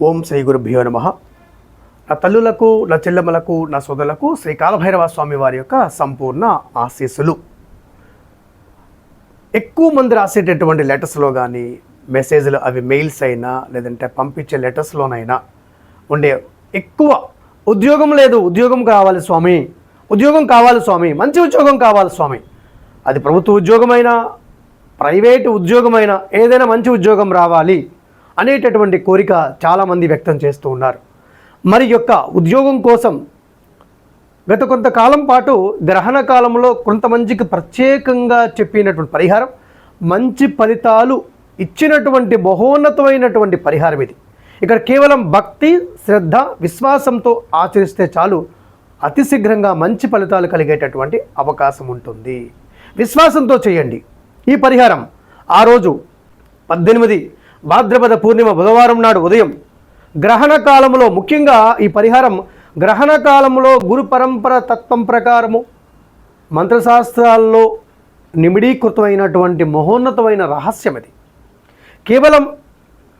ఓం శ్రీ గురుభ్యో నమ. నా తల్లులకు నా చెల్లెమ్మలకు నా సోదరులకు శ్రీ కాలభైరవ స్వామి వారి యొక్క సంపూర్ణ ఆశీస్సులు. ఎక్కువ మంది రాసేటటువంటి లెటర్స్లో కానీ మెసేజ్లు అవి మెయిల్స్ అయినా లేదంటే పంపించే లెటర్స్లోనైనా ఉండే ఎక్కువ ఉద్యోగం లేదు. ఉద్యోగం కావాలి స్వామి. ఉద్యోగం కావాలి స్వామి. మంచి ఉద్యోగం కావాలి స్వామి. అది ప్రభుత్వ ఉద్యోగమైనా ప్రైవేటు ఉద్యోగమైనా ఏదైనా మంచి ఉద్యోగం రావాలి. అనేటటువంటి కోరిక చాలామంది వ్యక్తం చేస్తూ ఉన్నారు. మరి యొక్క ఉద్యోగం కోసం గత కొంతకాలం పాటు గ్రహణ కాలంలో కొంతమందికి ప్రత్యేకంగా చెప్పినటువంటి పరిహారం మంచి ఫలితాలు ఇచ్చినటువంటి మహోన్నతమైనటువంటి పరిహారం ఇది. ఇక్కడ కేవలం భక్తి శ్రద్ధ విశ్వాసంతో ఆచరిస్తే చాలు అతి శీఘ్రంగా మంచి ఫలితాలు కలిగేటటువంటి అవకాశం ఉంటుంది. విశ్వాసంతో చేయండి. ఈ పరిహారం ఆ రోజు పద్దెనిమిది భాద్రపద పూర్ణిమ బుధవారం నాడు ఉదయం గ్రహణ కాలంలో ముఖ్యంగా ఈ పరిహారం గ్రహణ కాలంలో గురు పరంపర తత్వం ప్రకారము మంత్రశాస్త్రాల్లో నిమిడీకృతమైనటువంటి మహోన్నతమైన రహస్యం అది కేవలం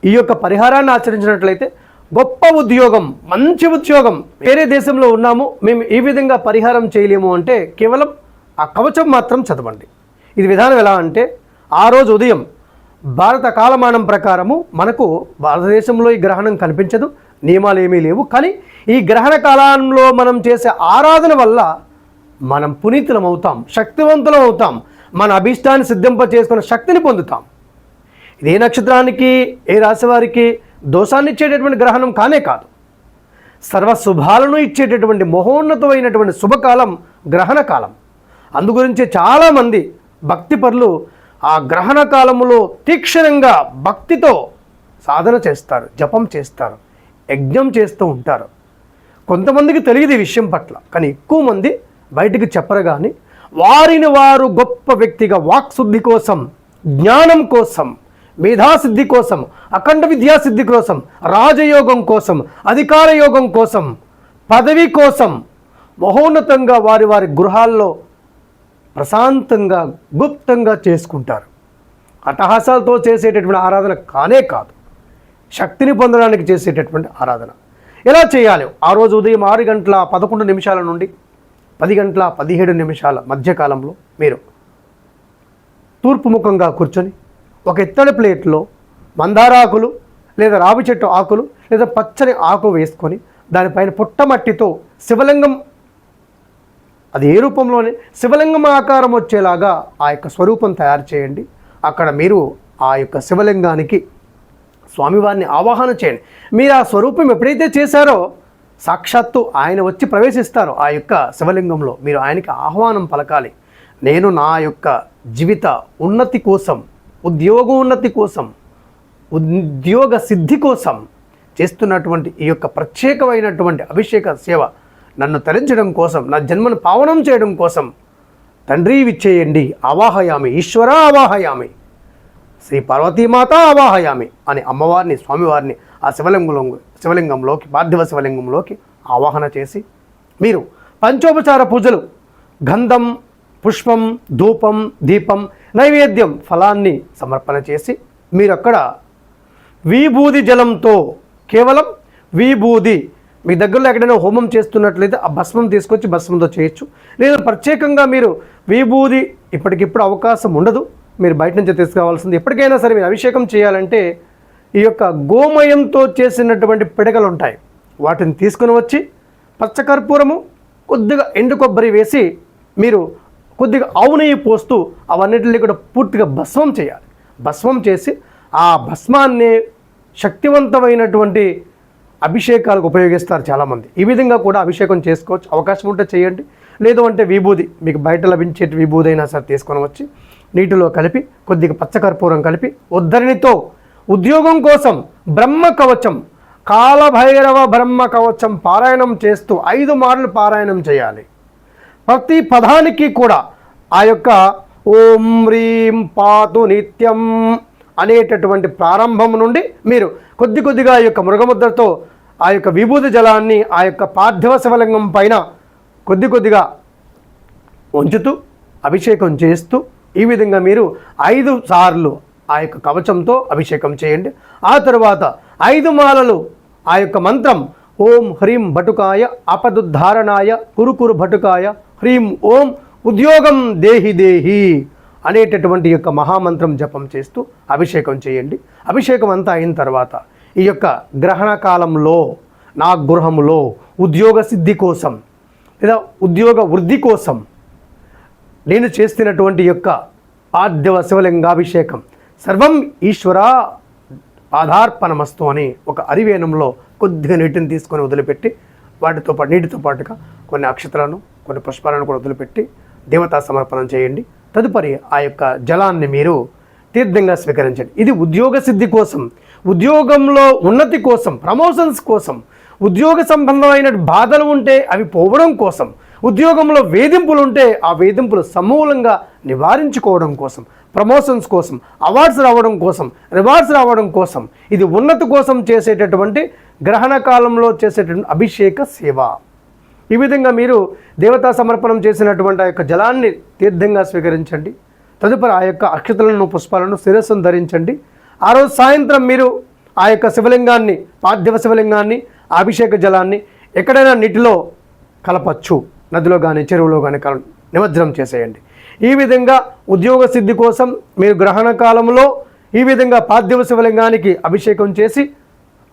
ఈ యొక్క పరిహారాన్ని ఆచరించినట్లయితే గొప్ప ఉద్యోగం మంచి ఉద్యోగం వేరే దేశంలో ఉన్నాము మేము ఈ విధంగా పరిహారం చేయలేము అంటే కేవలం ఆ కవచం మాత్రం చదవండి. ఇది విధానం ఎలా అంటే ఆ రోజు ఉదయం భారత కాలమానం ప్రకారము మనకు భారతదేశంలో ఈ గ్రహణం కనిపించదు నియమాలు ఏమీ లేవు. కానీ ఈ గ్రహణ కాలంలో మనం చేసే ఆరాధన వల్ల మనం పునీతులం అవుతాం శక్తివంతులం అవుతాం మన అభీష్టాన్ని సిద్ధింప చేసుకున్న శక్తిని పొందుతాం. ఇది ఏ నక్షత్రానికి ఏ రాశి వారికి దోషాన్ని ఇచ్చేటటువంటి గ్రహణం కానే కాదు. సర్వ శుభాలను ఇచ్చేటటువంటి మహోన్నతమైనటువంటి శుభకాలం గ్రహణ కాలం. అందుగురించి చాలామంది భక్తి పరులు ఆ గ్రహణ కాలములో తీక్షణంగా భక్తితో సాధన చేస్తారు జపం చేస్తారు యజ్ఞం చేస్తూ ఉంటారు. కొంతమందికి తెలియదు ఈ విషయం పట్ల కానీ ఎక్కువ మంది బయటికి చెప్పరు కానీ వారిని వారు గొప్ప వ్యక్తిగా వాక్శుద్ధి కోసం జ్ఞానం కోసం మేధాసిద్ధి కోసం అఖండ విద్యాసిద్ధి కోసం రాజయోగం కోసం అధికార యోగం కోసం పదవి కోసం మహోన్నతంగా వారి వారి గృహాల్లో ప్రశాంతంగా గుప్తంగా చేసుకుంటారు. అట్టహాసాలతో చేసేటటువంటి ఆరాధన కానే కాదు. శక్తిని పొందడానికి చేసేటటువంటి ఆరాధన. ఎలా చేయాలి? ఆ రోజు ఉదయం ఆరు గంటల పదకొండు నిమిషాల నుండి పది గంటల పదిహేడు నిమిషాల మధ్యకాలంలో మీరు తూర్పుముఖంగా కూర్చొని ఒక ఎత్తడి ప్లేట్లో మందారాకులు లేదా రావి చెట్టు ఆకులు లేదా పచ్చని ఆకు వేసుకొని దానిపైన పుట్టమట్టితో శివలింగం అది ఏ రూపంలోనే శివలింగం ఆకారం వచ్చేలాగా ఆ యొక్క స్వరూపం తయారు చేయండి. అక్కడ మీరు ఆ యొక్క శివలింగానికి స్వామివారిని ఆవాహన చేయండి. మీరు ఆ స్వరూపం ఎప్పుడైతే చేశారో సాక్షాత్తు ఆయన వచ్చి ప్రవేశిస్తారో ఆ యొక్క శివలింగంలో. మీరు ఆయనకి ఆహ్వానం పలకాలి. నేను నా యొక్క జీవిత ఉన్నతి కోసం ఉద్యోగ ఉన్నతి కోసం ఉద్యోగ సిద్ధి కోసం చేస్తున్నటువంటి ఈ యొక్క ప్రత్యేకమైనటువంటి అభిషేక సేవ నన్ను తరించడం కోసం నా జన్మను పావనం చేయడం కోసం తండ్రి విచ్చేయండి అవాహయామి ఈశ్వర అవాహయామి శ్రీ పార్వతీమాత అవాహయామి అని అమ్మవారిని స్వామివారిని ఆ శివలింగంలో శివలింగంలోకి పార్థివ శివలింగంలోకి ఆవాహన చేసి మీరు పంచోపచార పూజలు గంధం పుష్పం ధూపం దీపం నైవేద్యం ఫలాన్ని సమర్పణ చేసి మీరక్కడ విభూది జలంతో కేవలం విభూది మీ దగ్గరలో ఎక్కడైనా హోమం చేస్తున్నట్లయితే ఆ భస్మం తీసుకొచ్చి భస్మంతో చేయొచ్చు. లేదా ప్రత్యేకంగా మీరు విభూది ఇప్పటికిప్పుడు అవకాశం ఉండదు. మీరు బయట నుంచి తీసుకురావాల్సింది. ఎప్పటికైనా సరే మీరు అభిషేకం చేయాలంటే ఈ యొక్క గోమయంతో చేసినటువంటి పిడకలు ఉంటాయి వాటిని తీసుకుని వచ్చి పచ్చకర్పూరము కొద్దిగా ఎండు కొబ్బరి వేసి మీరు కొద్దిగా ఆవు నెయ్యి పోస్తూ అవన్నిటిని కూడా పూర్తిగా భస్మం చేయాలి. భస్మం చేసి ఆ భస్మాన్ని శక్తివంతమైనటువంటి అభిషేకాలకు ఉపయోగిస్తారు చాలామంది. ఈ విధంగా కూడా అభిషేకం చేసుకోవచ్చు. అవకాశం ఉంటే చేయండి. లేదు అంటే విభూది మీకు బయట లభించే విభూది అయినా సరే తీసుకొని వచ్చి నీటిలో కలిపి కొద్దిగా పచ్చకర్పూరం కలిపి ఉద్ధరణితో ఉద్యోగం కోసం బ్రహ్మ కవచం కాలభైరవ బ్రహ్మ కవచం పారాయణం చేస్తూ ఐదు మార్లు పారాయణం చేయాలి. ప్రతి పదానికి కూడా ఆ యొక్క ఓం హ్రీం పాతు నిత్యం అనేటటువంటి ప్రారంభం నుండి మీరు కొద్ది కొద్దిగా ఆ యొక్క మృగముద్రతో ఆ యొక్క విభూతి జలాన్ని ఆ యొక్క పార్థివ శివలింగం పైన కొద్ది కొద్దిగా ఉంచుతూ అభిషేకం చేస్తూ ఈ విధంగా మీరు ఐదు సార్లు ఆ యొక్క కవచంతో అభిషేకం చేయండి. ఆ తర్వాత ఐదు మాలలు ఆ యొక్క మంత్రం ఓం హ్రీం భటుకాయ అపదుద్ధారణాయ కురుకురు భటుకాయ హ్రీం ఓం ఉద్యోగం దేహి దేహి అనేటటువంటి యొక్క మహామంత్రం జపం చేస్తూ అభిషేకం చేయండి. అభిషేకం అంతా అయిన తర్వాత ఈ యొక్క గ్రహణ కాలంలో నా గృహంలో ఉద్యోగ సిద్ధి కోసం లేదా ఉద్యోగ వృద్ధి కోసం నేను చేస్తున్నటువంటి యొక్క ఆద్యవ శివలింగాభిషేకం సర్వం ఈశ్వర ఆధార్పణమస్తు అని ఒక అరివేణంలో కొద్దిగా నీటిని తీసుకొని వదిలిపెట్టి వాటితో పాటు నీటితో పాటుగా కొన్ని అక్షతలను కొన్ని పుష్పాలను కూడా వదిలిపెట్టి దేవతా సమర్పణం చేయండి. తదుపరి ఆ యొక్క జలాన్ని మీరు తీర్థంగా స్వీకరించండి. ఇది ఉద్యోగ సిద్ధి కోసం ఉద్యోగంలో ఉన్నతి కోసం ప్రమోషన్స్ కోసం ఉద్యోగ సంబంధమైన బాధలు ఉంటే అవి పోవడం కోసం ఉద్యోగంలో వేధింపులు ఉంటే ఆ వేధింపులు సమూలంగా నివారించుకోవడం కోసం ప్రమోషన్స్ కోసం అవార్డ్స్ రావడం కోసం రివార్డ్స్ రావడం కోసం ఇది ఉన్నతి కోసం చేసేటటువంటి గ్రహణ కాలంలో చేసేటటువంటి అభిషేక సేవ. ఈ విధంగా మీరు దేవతా సమర్పణం చేసినటువంటి ఆ యొక్క జలాన్ని తీర్థంగా స్వీకరించండి. తదుపరి ఆ యొక్క అక్షతలను పుష్పాలను శిరస్సును ధరించండి. ఆ రోజు సాయంత్రం మీరు ఆ యొక్క శివలింగాన్ని పార్థివ శివలింగాన్ని అభిషేక జలాన్ని ఎక్కడైనా నీటిలో కలపచ్చు. నదిలో కానీ చెరువులో కానీ కల నిమజ్జనం చేసేయండి. ఈ విధంగా ఉద్యోగ సిద్ధి కోసం మీరు గ్రహణ కాలంలో ఈ విధంగా పార్థివ శివలింగానికి అభిషేకం చేసి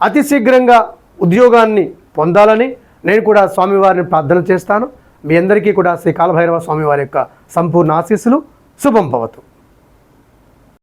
అతి శీఘ్రంగా ఉద్యోగాన్ని పొందాలని నేను కూడా స్వామివారిని ప్రార్థన చేస్తాను. మీ అందరికీ కూడా శ్రీ కాలభైరవ స్వామివారి యొక్క సంపూర్ణ ఆశీస్సులు. శుభం భవతు.